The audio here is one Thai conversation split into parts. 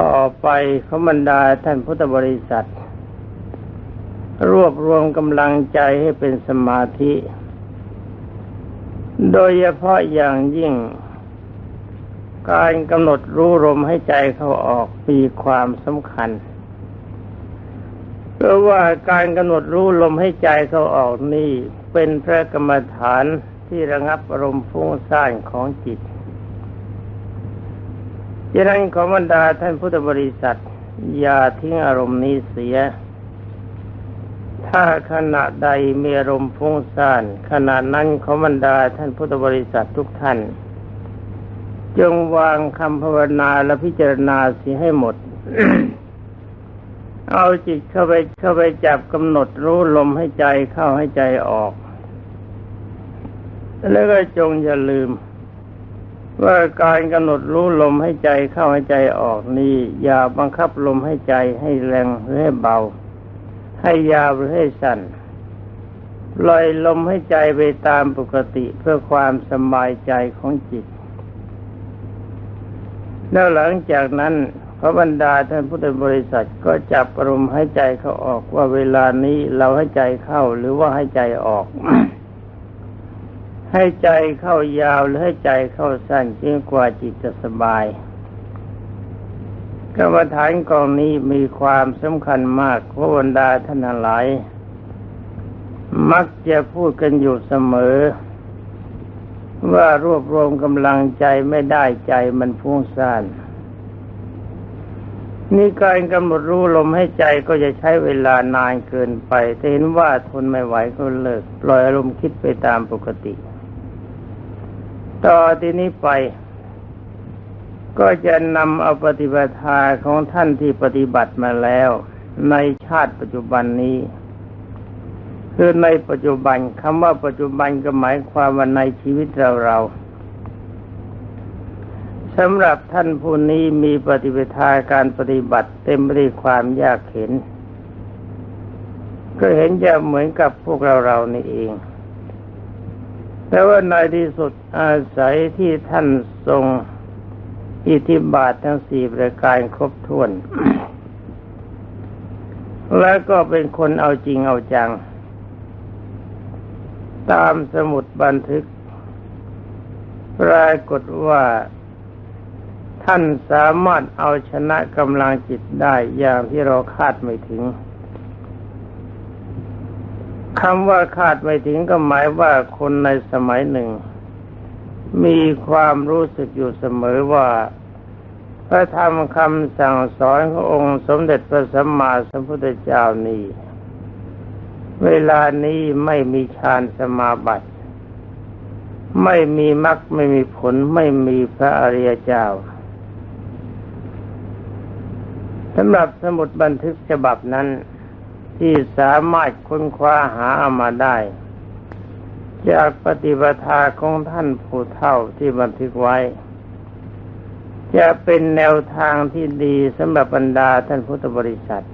ต่อไปขบรรดาท่านพุทธบริษัท รวบรวมกำลังใจให้เป็นสมาธิ โดยเฉพาะอย่างยิ่ง การกำหนดรู้ลมให้ใจเขาออกมีความสำคัญเพราะว่าการกำหนดรู้ลมให้ใจเขาออกนี่เป็นพระกรรมฐานที่ระงับอารมณ์ฟุ้งซ่านของจิต ดังนั้นขอบรรดาท่านพุทธบริษัท อย่าทิ้งอารมณ์นี้เสีย ถ้าขณะใดมีอารมณ์ฟุ้งซ่านขณะนั้นขอบรรดาท่านพุทธบริษัททุกท่าน จงวางคำภาวนาและพิจารณาเสียให้หมด เอาจิตเข้าไปเข้าไปจับกำหนดรู้ลมให้ใจเข้าให้ใจออก แล้วก็จงอย่าลืม ว่าการกำหนดรู้ลมให้ใจเข้าให้ใจออกนี้ อย่าบังคับลมให้ใจให้แรงหรือให้เบา ให้ยาวหรือให้สั้นปล่อยลมให้ใจไปตามปกติเพื่อความสบายใจของจิต แล้วหลังจากนั้นพระบรรดาท่านพุทธบริษัทก็จับอารมณ์ให้ใจเขาออกว่าเวลานี้เราให้ใจเข้าหรือว่าให้ใจออก ให้ใจเข้ายาวหรือให้ใจเข้าสั้นจึงกว่าจิตจะสบายกรรมฐานกองนี้มีความสำคัญมากพระบรรดาท่านหลาย มักจะพูดกันอยู่เสมอ ว่ารวบรวมกำลังใจไม่ได้ใจมันฟุ้งซ่านนี่การกำหนดรู้ลมให้ใจก็จะใช้เวลานานเกินไปแต่เห็นว่าทนไม่ไหวก็เลิก ปล่อยอารมณ์คิดไปตามปกติ ต่อที่นี้ไป ก็จะนำเอาปฏิบัติาของท่านที่ปฏิบัติมาแล้ว ในชาติปัจจุบันนี้คือในปัจจุบันคำว่าปัจจุบันก็หมายความว่าในชีวิตเราเราสำหรับท่านผู้นี้มีปฏิปทาการปฏิบัติเต็มไปด้วยความยากเข็น ก็เห็นจะเหมือนกับพวกเราเรานี่เอง แต่ว่าในที่สุดอาศัยที่ท่านทรงอิทธิบาททั้งสี่ประการครบถ้วน แล้วก็เป็นคนเอาจริงเอาจัง ตามสมุดบันทึก ปรากฏว่าท่านสามารถเอาชนะกำลังจิตได้อย่างที่เราคาดไม่ถึง คำว่าคาดไม่ถึงก็หมายว่าคนในสมัยหนึ่ง มีความรู้สึกอยู่เสมอว่า พระธรรมคำสั่งสอนขององค์สมเด็จพระสัมมาสัมพุทธเจ้านี้ เวลานี้ไม่มีฌานสมาบัติ ไม่มีมรรคไม่มีผลไม่มีพระอริยเจ้าสำหรับสมุดบันทึกฉบับนั้น ที่สามารถค้นคว้าหาเอามาได้ จากปฏิปทาของท่านผู้เท่าที่บันทึกไว้ จะเป็นแนวทางที่ดีสำหรับบรรดาท่านพุทธบริษัท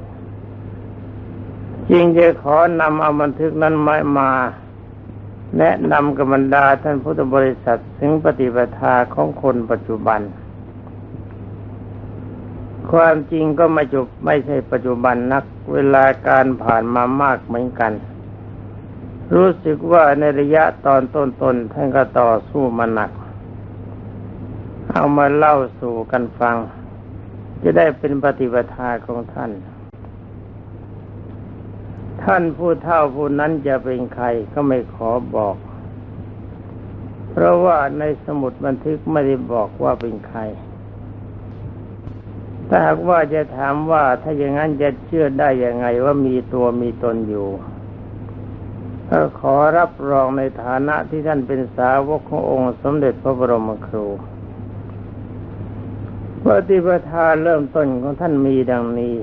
จึงจะขอนำเอาบันทึกนั้นมามา แนะนำกับบรรดาท่านพุทธบริษัทถึงปฏิปทาของคนปัจจุบัน ความจริงก็ไม่จบไม่ใช่ปัจจุบันนัก เวลาการผ่านมามากเหมือนกัน รู้สึกว่าในระยะตอนต้นๆท่านก็ต่อสู้มาหนัก เอามาเล่าสู่กันฟัง จะได้เป็นปฏิปทาของท่าน ท่านผู้เท่าผู้นั้นจะเป็นใครก็ไม่ขอบอก เพราะว่าในสมุดบันทึกไม่ได้บอกว่าเป็นใคร ถ้าหากว่าจะถามว่าถ้าอย่างนั้นจะเชื่อได้ยังไงว่ามีตัวมีตนอยู่ก็ขอรับรองในฐานะที่ท่านเป็นสาวกขององค์สมเด็จพระบรมครูปฏิปทาเริ่มต้นของท่านมีดังนี้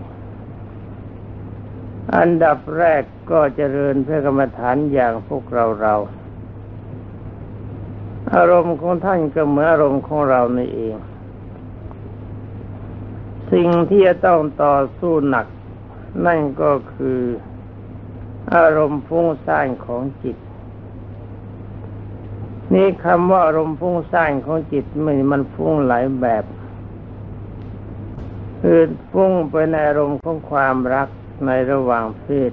อันดับแรกก็เจริญเพื่อกรรมฐานอย่างพวกเราเรา อารมณ์ของท่านก็เหมือนอารมณ์ของเรานี่เอง สิ่งที่จะต้องต่อสู้หนัก นั่นก็คืออารมณ์ฟุ้งซ่านของจิต นี่คำว่าอารมณ์ฟุ้งซ่านของจิตมันมันฟุ้งหลายแบบคือฟุ้งไปในอารมณ์ของความรักในระหว่างเพศ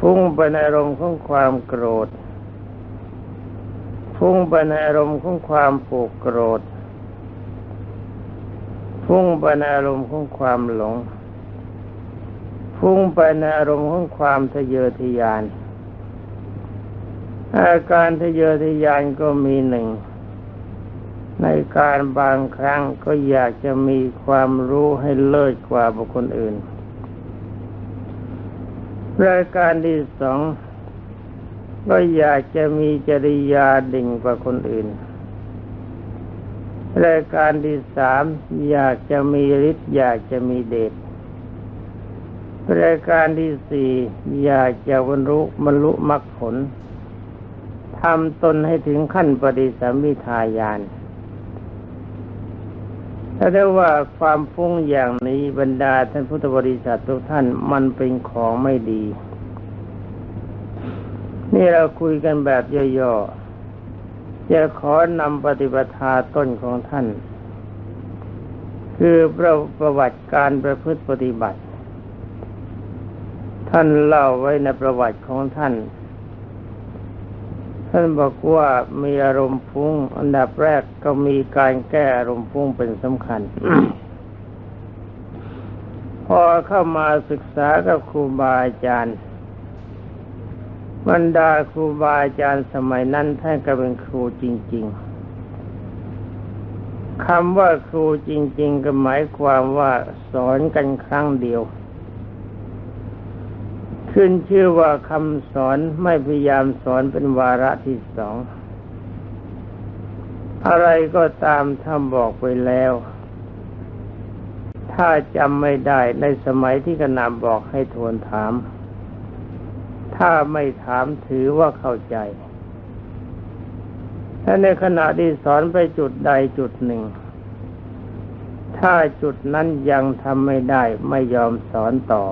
ฟุ้งไปในอารมณ์ของความโกรธ ฟุ้งไปในอารมณ์ของความผูกโกรธ ฟุ้งไปในอารมณ์ของความหลง ฟุ้งไปในอารมณ์ของความทะเยอทะยาน อาการทะเยอทะยานก็มีหนึ่ง ในการบางครั้งก็อยากจะมีความรู้ให้เลิศกว่าบุคคลอื่น รายการที่สองก็อยากจะมีจริยาดิ่งกว่าคนอื่น รายการที่สามอยากจะมีฤทธิ์อยากจะมีเดชรายการที่สี่อยากจะบรรลุบรรลุมรรคผลทำตนให้ถึงขั้นปฏิสัมมิทายานถ้าได้ว่าความฟุ้งอย่างนี้บรรดาท่านพุทธบริษัททุกท่านมันเป็นของไม่ดี นี่เราคุยกันแบบย่อๆ จะขอนำปฏิปทาต้นของท่าน คือประประวัติการประพฤติปฏิบัติ ท่านเล่าไว้ในประวัติของท่าน ท่านบอกว่ามีอารมณ์ฟุ้งอันดับแรกก็มีการแก้อารมณ์ฟุ้งเป็นสำคัญ พอเข้ามาศึกษากับครูบาอาจารย์ บรรดาครูบาอาจารย์สมัยนั้นท่านก็เป็นครูจริง ๆคำว่าครูจริง ๆ ก็หมายความว่าสอนกันครั้งเดียว ขึ้นชื่อว่าคำสอนไม่พยายามสอนเป็นวาระที่สอง อะไรก็ตามท่านบอกไปแล้ว ถ้าจำไม่ได้ในสมัยที่กนำบอกให้ทวนถาม ถ้าไม่ถามถือว่าเข้าใจถ้าในขณะที่สอนไปจุดใดจุดหนึ่ง ถ้าจุดนั้นยังทำไม่ได้ไม่ยอมสอนต่อ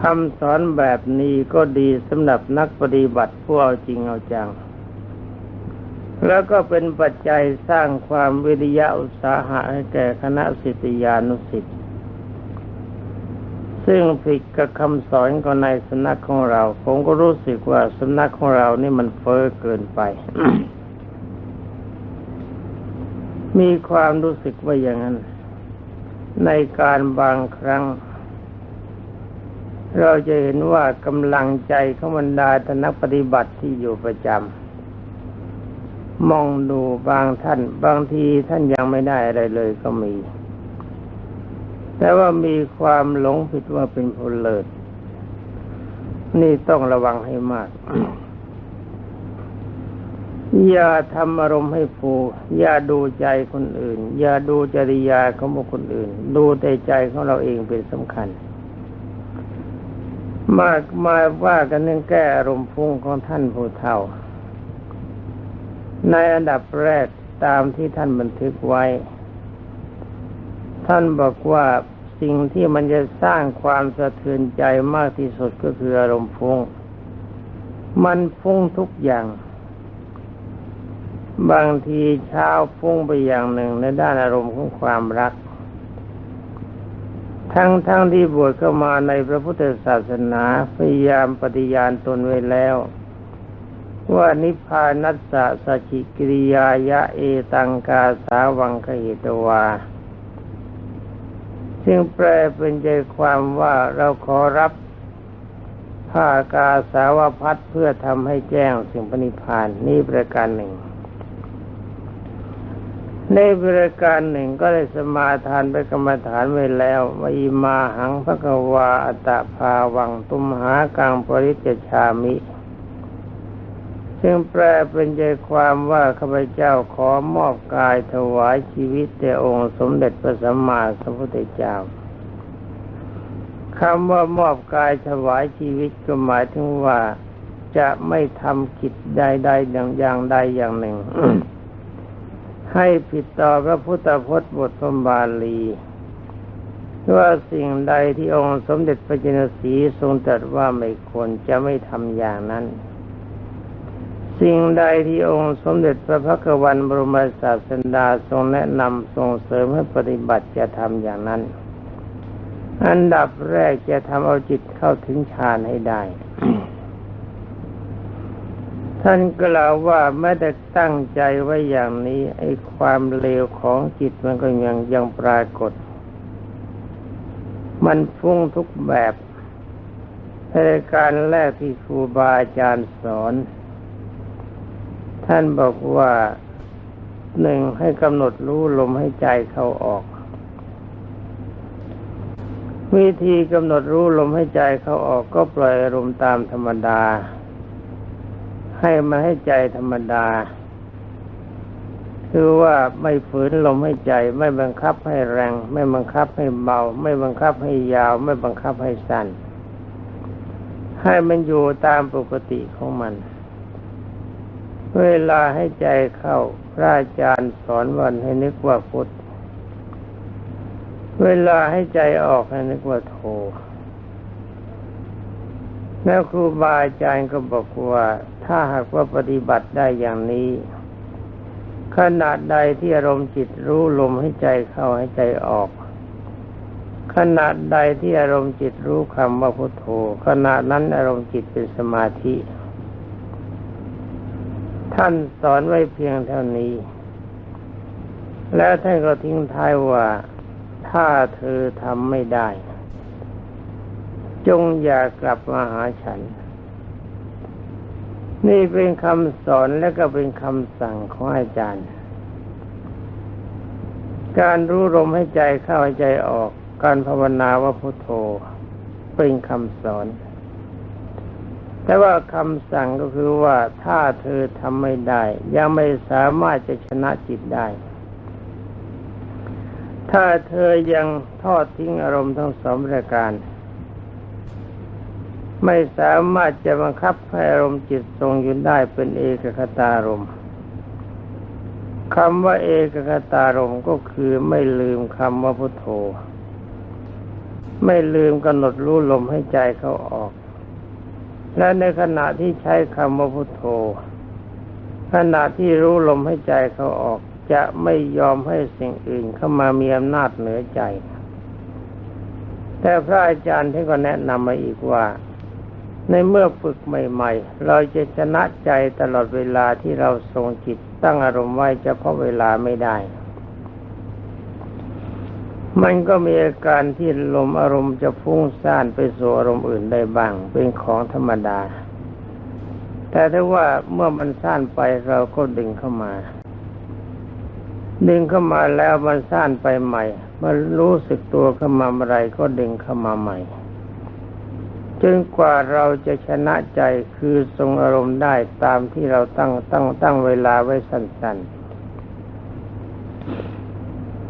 คำสอนแบบนี้ก็ดีสำหรับนักปฏิบัติผู้เอาจริงเอาจัง แล้วก็เป็นปัจจัยสร้างความวิริยะอุตสาหะให้แก่คณะสิทธิยานุสิทธิ์ ซึ่งผิดกับคำสอนของในสำนักของเรา ผมก็รู้สึกว่าสำนักของเรานี่มันเฟ้อเกินไป มีความรู้สึกว่าอย่างนั้น ในการบางครั้ง เราจะเห็นว่ากำลังใจของบรรดาทนักปฏิบัติที่อยู่ประจำมองดูบางท่าน บางทีท่านยังไม่ได้อะไรเลยก็มี แต่ว่ามีความหลงผิดว่าเป็นผู้เลิศนี่ต้องระวังให้มาก อย่าทำอารมณ์ให้ฟูอย่าดูใจคนอื่น อย่าดูจริยาของบุคคลอื่น ดูแต่ใจของเราเองเป็นสำคัญ มากมาว่ากันเรื่องแก้อารมณ์ฟุ้งของท่านผู้เฒ่า ในอันดับแรกตามที่ท่านบันทึกไว้ ท่านบอกว่า สิ่งที่มันจะสร้างความสะเทือนใจมากที่สุดก็คืออารมณ์ฟุ้ง มันฟุ้งทุกอย่าง บางทีเช้าฟุ้งไปอย่างหนึ่งในด้านอารมณ์ของความรัก ทั้งทั้งที่บวชเข้ามาในพระพุทธศาสนาพยายามปฏิญาณตนไว้แล้วว่านิพพานัสสะสจฉิกิริยายะเอตังกาสาวังคเหตวา ซึ่งแปลเป็นใจความว่าเราขอรับผ้ากาสาวพัดเพื่อทำให้แจ้งสิ่งปณิพานนี่ประการหนึ่ง ในบริการหนึ่งก็ได้สมาทานไปกรรมฐานไว้แล้ววิมาหังพระกวาอัตตภาวังตุมหากังปริจชามิ ซึ่งแปลเป็นใจความว่าข้าพเจ้าขอมอบกายถวายชีวิตแด่องค์สมเด็จพระสัมมาสัมพุทธเจ้าคำว่ามอบกายถวายชีวิตก็หมายถึงว่าจะไม่ทำกิจใดๆอย่างอย่างใดอย่างหนึ่ง ให้ผิดต่อพระพุทธพจน์บทพระบาลีว่าสิ่งใดที่องค์สมเด็จพระจินสีทรงตรัสว่าไม่ควรจะไม่ทำอย่างนั้น สิ่งใดที่องค์สมเด็จพระพักวันบรมศาสดาทรงแนะนำส่งเสริมให้ปฏิบัติจะทำอย่างนั้น อันดับแรกจะทำเอาจิตเข้าถึงฌานให้ได้ ท่านกล่าวว่าแม้แต่ตั้งใจไว้อย่างนี้ ไอ้ความเลวของจิตมันก็ยังยังปรากฏ มันฟุ้งทุกแบบในการแรกที่ครูบาอาจารย์สอน ท่านบอกว่าหนึ่งให้กำหนดรู้ลมให้ใจเข้าออก วิธีกำหนดรู้ลมให้ใจเข้าออกก็ปล่อยอารมณ์ตามธรรมดา ให้มาให้ใจธรรมดา คือว่าไม่ฝืนลมให้ใจ ไม่บังคับให้แรง ไม่บังคับให้เบา ไม่บังคับให้ยาว ไม่บังคับให้สั้น ให้มันอยู่ตามปกติของมัน เวลาให้ใจเข้า พระอาจารย์สอนวันให้นึกว่าพุทธ เวลาให้ใจออกให้นึกว่าโท แล้วครูบาอาจารย์ก็บอกว่า ถ้าหากว่าปฏิบัติได้อย่างนี้ ขนาดใดที่อารมณ์จิตรู้ลมให้ใจเข้าให้ใจออก ขนาดใดที่อารมณ์จิตรู้คำว่าพุทโธขณะนั้นอารมณ์จิตเป็นสมาธิ ท่านสอนไว้เพียงเท่านี้ แล้วท่านก็ทิ้งท้ายว่า ถ้าเธอทำไม่ได้ จงอย่ากลับมาหาฉัน นี่เป็นคำสอนและก็เป็นคำสั่งของอาจารย์ การรู้ลมให้ใจเข้าใจออก การภาวนาว่าพุทโธเป็นคำสอน แต่ว่าคำสั่งก็คือว่าถ้าเธอทำไม่ได้ ยังไม่สามารถจะชนะจิตได้ ถ้าเธอยังทอดทิ้งอารมณ์ทั้งสองประการ ไม่สามารถจะบังคับให้อารมณ์จิตทรงอยู่ได้เป็นเอกคตารมณ์คำว่าเอกคตารมณ์ก็คือไม่ลืมคำว่าพุทโธ ไม่ลืมกำหนดรู้ลมให้ใจเขาออก และในขณะที่ใช้คำว่าพุทโธ ขณะที่รู้ลมให้ใจเขาออกจะไม่ยอมให้สิ่งอื่นเข้ามามีอำนาจเหนือใจ แต่พระอาจารย์ท่านก็แนะนำมาอีกว่า ในเมื่อฝึกใหม่ ๆ เราจะชนะใจตลอดเวลาที่เราทรงจิตตั้งอารมณ์ไว้เฉพาะเวลาไม่ได้ มันก็มีอาการที่ลมอารมณ์จะฟุ้งซ่านไปสู่อารมณ์อื่นได้บ้าง เป็นของธรรมดา แต่ถ้าว่าเมื่อมันซ่านไปเราก็ดึงเข้ามา ดึงเข้ามาแล้วมันซ่านไปใหม่มันรู้สึกตัวเข้ามาเมื่อไรก็ดึงเข้ามาใหม่จนกว่าเราจะชนะใจคือทรงอารมณ์ได้ตามที่เราตั้งตั้งตั้งเวลาไว้สั้น ๆ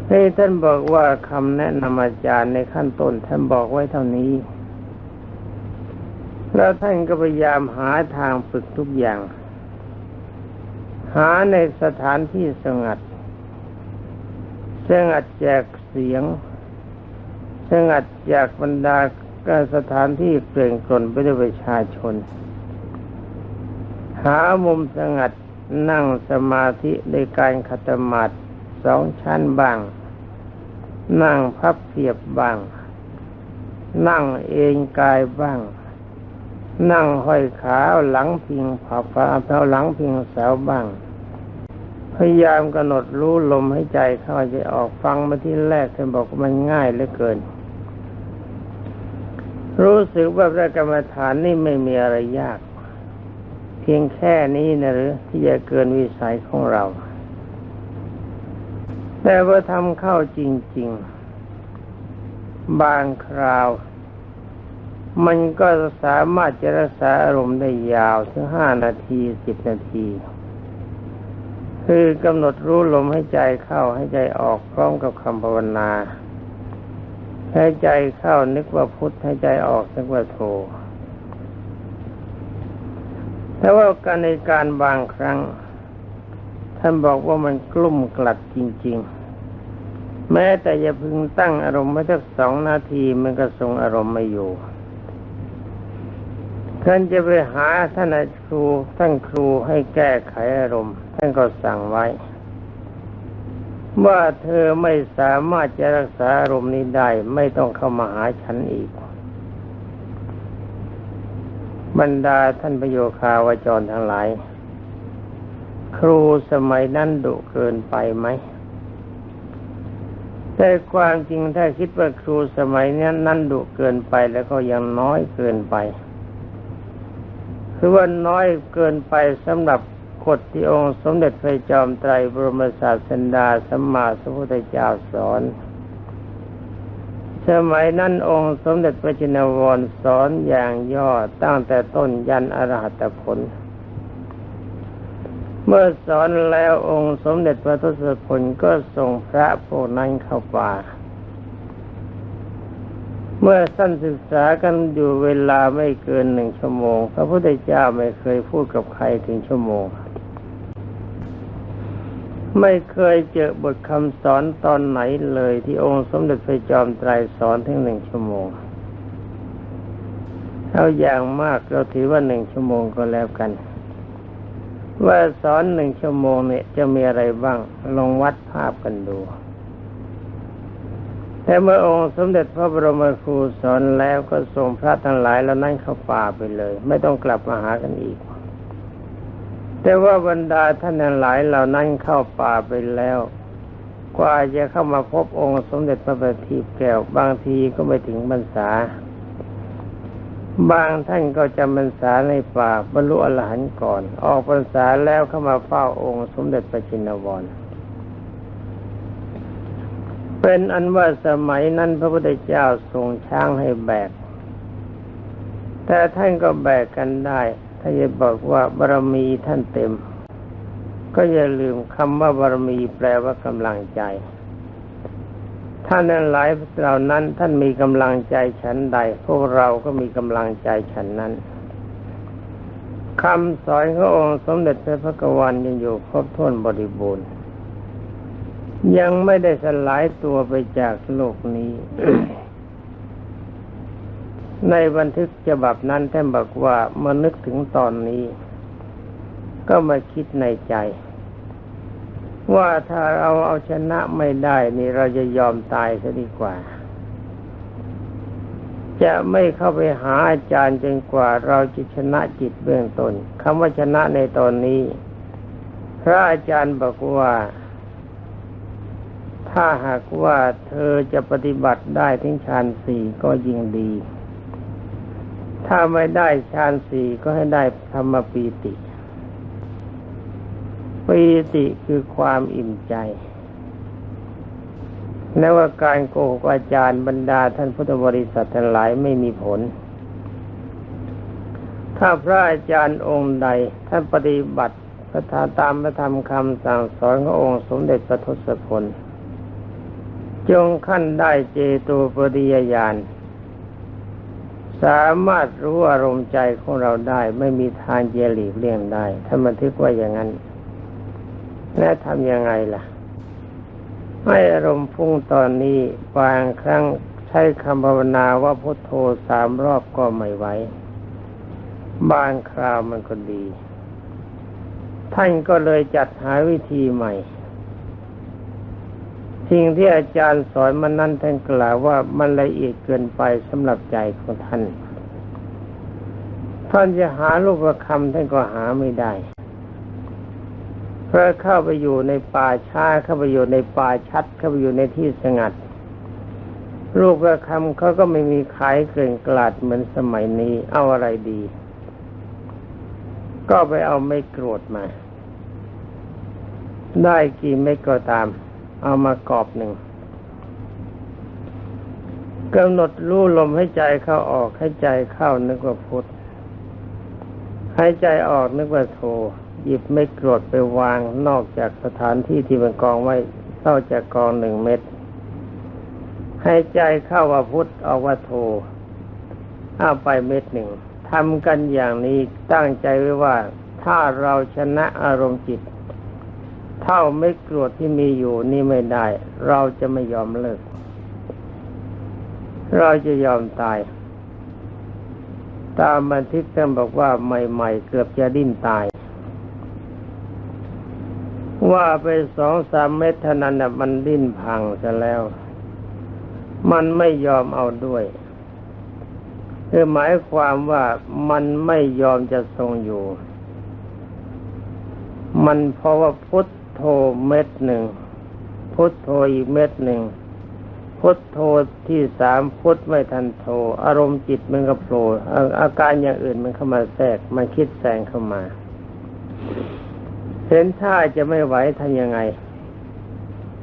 ให้ท่านบอกว่าคำแนะนำอาจารย์ในขั้นต้น ท่านบอกไว้เท่านี้ แล้วท่านก็พยายามหาทางฝึกทุกอย่าง หาในสถานที่สงัดสงัดจากเสียงสงัดจากบรรดาการสถานที่เกลื่อนกลนไปด้วยประชาชน หามุมสงัดนั่งสมาธิในการขัตมาด สองชั้นบ้าง นั่งพับเพียบบ้าง นั่งเองกายบ้าง นั่งห้อยขาหลังพิงผับฟ้าเท้าหลังพิงเสาบ้าง พยายามกำหนดรู้ลมให้ใจเข้าใจออกฟังมาที่แรกท่านบอกมันง่ายเหลือเกิน รู้สึกว่าพระกรรมฐานนี่ไม่มีอะไรยาก เพียงแค่นี้นะหรือที่จะเกินวิสัยของเรา แต่ว่าทำเข้าจริง ๆ บางคราว มันก็สามารถจะรักษาอารมณ์ได้ยาวถึงห้านาทีสิบนาที คือกำหนดรู้ลมให้ใจเข้าให้ใจออกพร้อมกับคำภาวนาให้ใจเข้านึกว่าพุทธให้ใจออกนึกว่าโทแต่ว่าการในการบางครั้ง ท่านบอกว่ามันกลุ่มกลัดจริง ๆ แม้แต่อย่าพึงตั้งอารมณ์ไว้สักสองนาทีมันก็ทรงอารมณ์ไม่อยู่ ท่านจะไปหาท่านอาครูท่านครูให้แก้ไขอารมณ์ ท่านก็สั่งไว้ว่าเธอไม่สามารถจะรักษาอารมณ์นี้ได้ ไม่ต้องเข้ามาหาฉันอีก บรรดาท่านประโยคาวจรทั้งหลาย ครูสมัยนั้นดุเกินไปไหม แต่ความจริงถ้าคิดว่าครูสมัยนี้นั้นดุเกินไปแล้วก็ยังน้อยเกินไปคือว่าน้อยเกินไปสำหรับกฎที่องค์สมเด็จพระจอมไตรบรมศาสดาสัมมาสัมพุทธเจ้าสอน สมัยนั้นองค์สมเด็จพระจินวรสอนอย่างย่อตั้งแต่ต้นยันอรหัตผล เมื่อสอนแล้วองค์สมเด็จพระทศพลก็ส่งพระพวกนั้นเข้าป่า เมื่อสั้นศึกษากันอยู่เวลาไม่เกินหนึ่งชั่วโมง พระพุทธเจ้าไม่เคยพูดกับใครถึงชั่วโมง ไม่เคยเจอบทคำสอนตอนไหนเลยที่องค์สมเด็จพระจอมไตรสอนถึงหนึ่งชั่วโมงเอาอย่างมากเราถือว่าหนึ่งชั่วโมงก็แล้วกัน ว่าสอนหนึ่งชั่วโมงเนี่ยจะมีอะไรบ้าง ลองวัดภาพกันดู แต่เมื่อองค์สมเด็จพระบรมครูสอนแล้วก็ส่งพระทั้งหลายแล้วนั่นเข้าป่าไปเลย ไม่ต้องกลับมาหากันอีก แต่ว่าบรรดาท่านทั้งหลายเหล่านั้นเข้าป่าไปแล้วกว่าจะเข้ามาพบองค์สมเด็จพระบัณฑิตแก้วบางทีก็ไม่ถึงพรรษา บางท่านก็จำพรรษาในป่าบรรลุอรหันต์ก่อน ออกพรรษาแล้วเข้ามาเฝ้าองค์สมเด็จพระจินวร เป็นอันว่าสมัยนั้นพระพุทธเจ้าทรงช้างให้แบก แต่ท่านก็แบกกันได้ ถ้าจะบอกว่าบารมีท่านเต็ม ก็อย่าลืมคำว่าบารมีแปลว่ากำลังใจ ท่านนั้นหลายเหล่านั้นท่านมีกำลังใจฉันใด พวกเราก็มีกำลังใจฉันนั้นคำสอนขององค์สมเด็จพระพุทธวันยังอยู่ครบถ้วนบริบูรณ์ ยังไม่ได้สลายตัวไปจากโลกนี้ ในบันทึกฉบับนั้นท่านบอกว่าเมื่อนึกถึงตอนนี้ ก็มาคิดในใจ ว่าถ้าเราเอาชนะไม่ได้นี่เราจะยอมตายซะดีกว่า จะไม่เข้าไปหาอาจารย์จนกว่า เราจะชนะจิตเบื้องต้นคำว่าชนะในตอนนี้ พระอาจารย์บอกว่า ถ้าหากว่าเธอจะปฏิบัติได้ถึงฌานสี่ก็ยิ่งดี ถ้าไม่ได้ฌานสี่ก็ให้ได้ธรรมปีติ ปีติคือความอิ่มใจ และว่าการโกหกอาจารย์บรรดาท่านพุทธบริษัททั้งหลายไม่มีผล ถ้าพระอาจารย์องค์ใดท่านปฏิบัติพระธรรมตามพระธรรมคำสั่งสอนขององค์สมเด็จพระทศพลจงขั้นได้เจโตปริยญาณสามารถรู้อารมณ์ใจของเราได้ ไม่มีทางเจหลีกเลี่ยงได้ ถ้าบันทึกว่าอย่างนั้น และทำยังไงล่ะ ให้อารมณ์พุ่งตอนนี้บางครั้งใช้คำภาวนาว่าพุทโธสามรอบก็ไม่ไหวบางคราวมันก็ดี ท่านก็เลยจัดหาวิธีใหม่ สิ่งที่อาจารย์สอนมันนั้นท่านกล่าวว่ามันละเอียดเกินไปสำหรับใจของท่าน ท่านจะหาลูกประคำท่านก็หาไม่ได้ พราะเข้าไปอยู่ในป่าช้าเข้าไปอยู่ในป่าชัด เข้าไปอยู่ในที่สงัดลูกประคำเขาก็ไม่มีขายเกลื่อนกลาดเหมือนสมัยนี้ เอาอะไรดี ก็ไปเอาไม่โกรธมา ได้กี่เม็ดก็ตาม เอามากรอบหนึ่งกำหนดรู้ลมให้ใจเข้าออกให้ใจเข้านึกว่าพุทธให้ใจออกนึกว่าโท หยิบไม่โกรธไปวางนอกจากสถานที่ที่มันกองไว้นอกจากกองหนึ่งเม็ดให้ใจเข้าว่าพุทธออกว่าโทเอาไปเม็ดหนึ่งทำกันอย่างนี้ตั้งใจไว้ว่า ถ้าเราชนะอารมณ์จิต เท่าไม่โกรธที่มีอยู่นี่ไม่ได้ เราจะไม่ยอมเลิก เราจะยอมตาย ตามบันทึกท่านบอกว่าใหม่ ๆ เกือบจะดิ้นตาย ว่าไปสองสามเม็ดเท่านั้นน่ะมันดิ้นพังซะแล้ว มันไม่ยอมเอาด้วยคือหมายความว่ามันไม่ยอมจะทรงอยู่ มันเพราะว่าพุทโธเม็ดหนึ่ง พุทโธอีกเม็ดหนึ่ง พุทโธที่สามพุทไม่ทันโธอารมณ์จิตมันก็โผล่อาอาการอย่างอื่นมันเข้ามาแทรก มันคิดแซงเข้ามา เห็นท่าจะไม่ไหวทำยังไง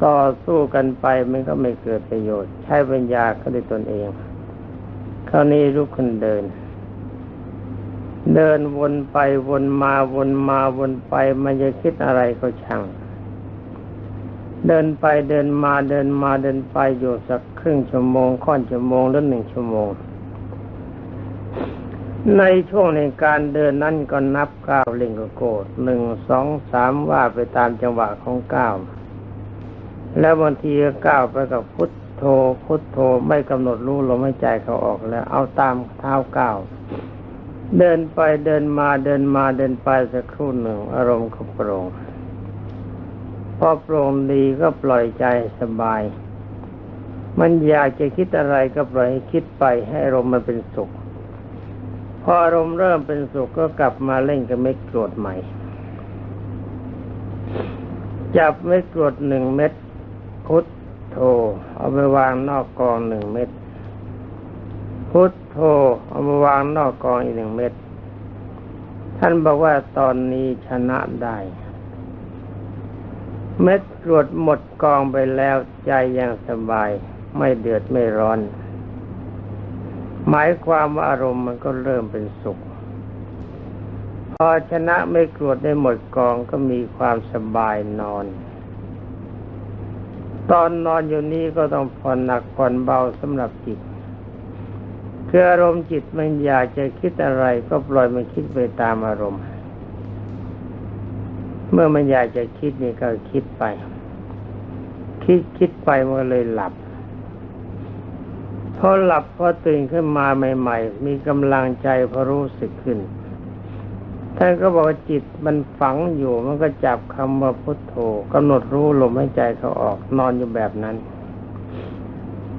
ต่อสู้กันไปมันก็ไม่เกิดประโยชน์ ใช้ปัญญาก็ด้ตนเอง คราวนี้ลุกขึ้นเดิน เดินวนไปวนมาวนมาวนไป มันจะคิดอะไรก็ช่างเดินไปเดินมาเดินมาเดินไปอยู่สักครึ่งชั่วโมงค่อนชั่วโมงหรือหนึ่งชั่วโมง ในช่วงในการเดินนั้นก็นับก้าวเล่งก็โกดหนึ่งสองสามว่าไปตามจังหวะของก้าวแล้วบางทีก็ก้าวไปกับพุทโธพุทโธไม่กำหนดรู้ลมหายใจเขาออกแล้ว เอาตามเท้าก้าวเดินไปเดินมาเดินมาเดินไปสักครู่หนึ่ง อารมณ์ก็โปร่งพอโปร่งดีก็ปล่อยใจสบาย มันอยากจะคิดอะไรก็ปล่อยให้คิดไปให้อารมณ์มันเป็นสุข พออารมณ์เริ่มเป็นสุขก็กลับมาเล่นกับเม็ดกรดใหม่ จับเม็ดกรดหนึ่งเม็ดพุทโธเอาไปวางนอกกองหนึ่งเม็ดพุทโธเอามาวางนอกกองอีกหนึ่งเม็ดท่านบอกว่าตอนนี้ชนะได้ เม็ดกรวดหมดกองไปแล้วใจยังสบาย ไม่เดือดไม่ร้อน หมายความว่าอารมณ์มันก็เริ่มเป็นสุข พอชนะไม่กรวดได้หมดกองก็มีความสบายนอน ตอนนอนอยู่นี้ก็ต้องผ่อนหนักผ่อนเบาสำหรับจิตคืออารมณ์จิตมันอยากจะคิดอะไร ก็ปล่อยมันคิดไปตามอารมณ์ เมื่อมันอยากจะคิดนี่ก็คิดไป คิดคิดไปมันเลยหลับ พอหลับพอตื่นขึ้นมาใหม่ ๆ มีกำลังใจพอรู้สึกขึ้นท่านก็บอกว่าจิตมันฝังอยู่มันก็จับคำว่าพุทโธกำหนดรู้ลมหายใจเขาออกนอนอยู่แบบนั้น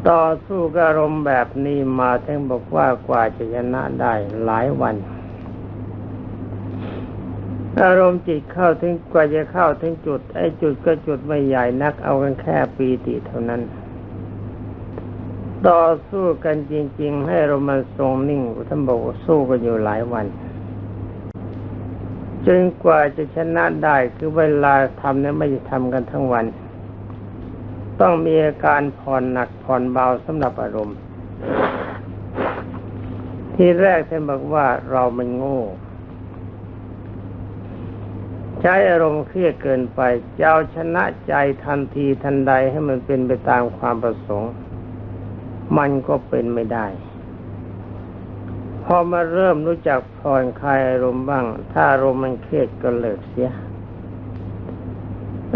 ต่อสู้กับอารมณ์แบบนี้มาท่านบอกว่ากว่าจะชนะได้หลายวันอารมณ์จิตเข้าถึงกว่าจะเข้าถึงจุด ไอ้จุดก็จุดไม่ใหญ่นักเอากันแค่ปีติเท่านั้น ต่อสู้กันจริง ๆ ให้เรามันทรงนิ่งท่านบอกสู้กันอยู่หลายวันจนกว่าจะชนะได้คือเวลาทำเนี่ยไม่ได้ทำกันทั้งวัน ต้องมีอาการผ่อนหนักผ่อนเบาสำหรับอารมณ์ ที่แรกท่านบอกว่าเรามันโง่ ใช้อารมณ์เครียดเกินไป เจ้าชนะใจทันทีทันใดให้มันเป็นไปตามความประสงค์ มันก็เป็นไม่ได้ พอมาเริ่มรู้จักผ่อนคลายอารมณ์บ้าง ถ้าอารมณ์มันเครียดก็เลิกเสีย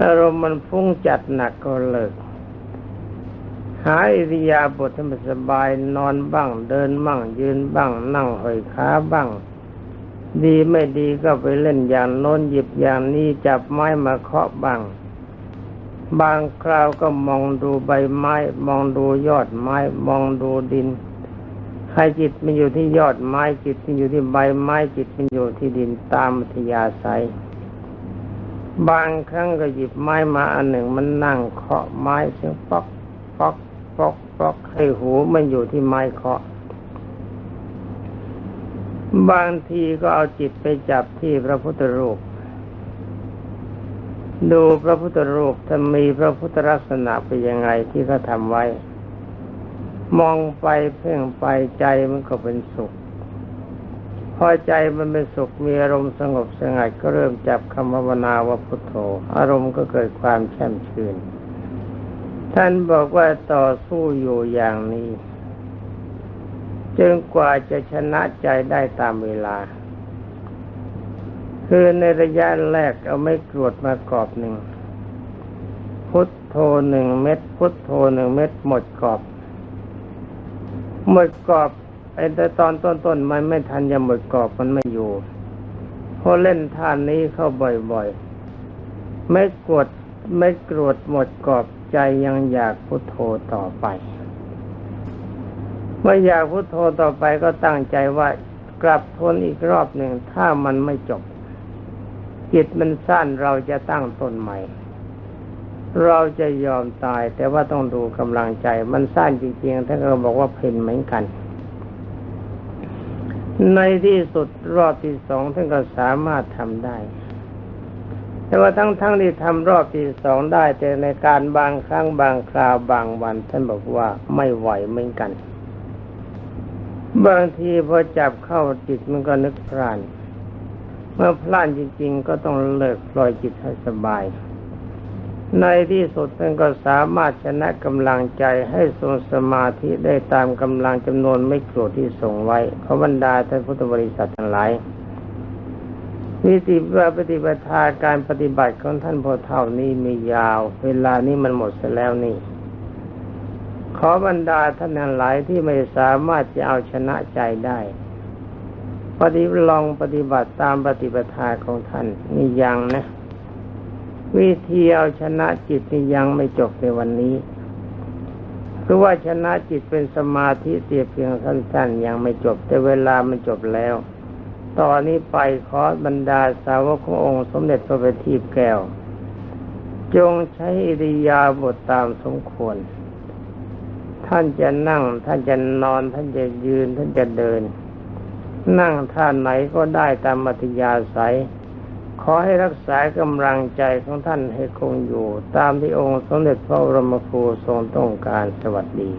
อารมณ์มันฟุ้งจัดหนักก็เลิก หาอิริยาบถให้มันสบายนอนบ้าง เดินบ้าง ยืนบ้าง นั่งห้อยขาบ้าง ดีไม่ดีก็ไปเล่นอย่างโน้นหยิบอย่างนี้จับไม้มาเคาะบ้าง บางคราวก็มองดูใบไม้ มองดูยอดไม้ มองดูดินให้จิตมันอยู่ที่ยอดไม้จิตมันอยู่ที่ใบไม้จิตมันอยู่ที่ดินตามมัธยาศัย บางครั้งก็หยิบไม้มาอันหนึ่งมันนั่งเคาะไม้เสียงป๊อกป๊อกป๊อกป๊อกให้หูมันอยู่ที่ไม้เคาะ บางทีก็เอาจิตไปจับที่พระพุทธรูป ดูพระพุทธรูปถ้ามีพระพุทธลักษณะเป็นยังไงที่เขาทำไว้ มองไปเพ่งไปใจมันก็เป็นสุข พอใจมันเป็นสุขมีอารมณ์สงบสงัดก็เริ่มจับคำภาวนาว่าพุทโธ อารมณ์ก็เกิดความแช่มชื่น ท่านบอกว่าต่อสู้อยู่อย่างนี้จนกว่าจะชนะใจได้ตามเวลา คือในระยะแรกเอาไม่กรวดมากรอบหนึ่ง พุทโธหนึ่งเม็ด พุทโธหนึ่งเม็ดหมดกรอบ หมดกรอบไอ้แต่ตอนต้นๆมันไม่ทันจะหมดกรอบมันไม่อยู่พอเล่นท่านนี้เข้าบ่อยๆ ไม่กดไม่กรวดหมดกรอบใจยังอยากพุทโธต่อไป เมื่ออยากพุทโธต่อไปก็ตั้งใจว่ากลับทนอีกรอบหนึ่งถ้ามันไม่จบ จิตมันสั้นเราจะตั้งต้นใหม่ เราจะยอมตายแต่ว่าต้องดูกำลังใจ มันสั้นจริงๆท่านก็บอกว่าเพนเหมือนกัน ในที่สุดรอบที่สองท่านก็สามารถทำได้ แต่ว่าทั้งๆทที่ทำรอบที่สองได้ แต่ในการบางครั้งบางคราวบางวัน ท่านบอกว่าไม่ไหวเหมือนกัน บางทีพอจับเข้าจิตมันก็นึกพลาน เมื่อพลานจริง ๆ ก็ต้องเลิกปล่อยจิตให้สบาย ในที่สุดท่านก็สามารถชนะกำลังใจให้ทรงสมาธิได้ตามกำลังจำนวนไม่โกรธที่ส่งไว้ขอบรรดาท่านพุทธบริษัททั้งหลายวิธีว่าปฏิบัติการปฏิบัติของท่านพอเท่านี้มียาว เวลานี้มันหมดเสียแล้วนี่ ขอบรรดาท่านทั้งหลายที่ไม่สามารถจะเอาชนะใจได้ ปฏิลองปฏิบัติตามปฏิปทาของท่านนี่ยังนะ วิธีเอาชนะจิตนี่ยังไม่จบในวันนี้คือว่าชนะจิตเป็นสมาธิเตียเพียงสั้นๆ ยังไม่จบ แต่เวลามันจบแล้ว ตอนนี้ไปขอบรรดาสาวกขององค์ สมเด็จพระบัณฑิตแก้ว จงใช้อิริยาบถตามสมควร ท่านจะนั่ง ท่านจะนอน ท่านจะยืน ท่านจะเดิน นั่งท่านไหนก็ได้ตามมัธยาศัย ขอให้รักษากำลังใจของท่านให้คงอยู่ ตามที่องค์สมเด็จพระบรมครูทรงต้องการสวัสดี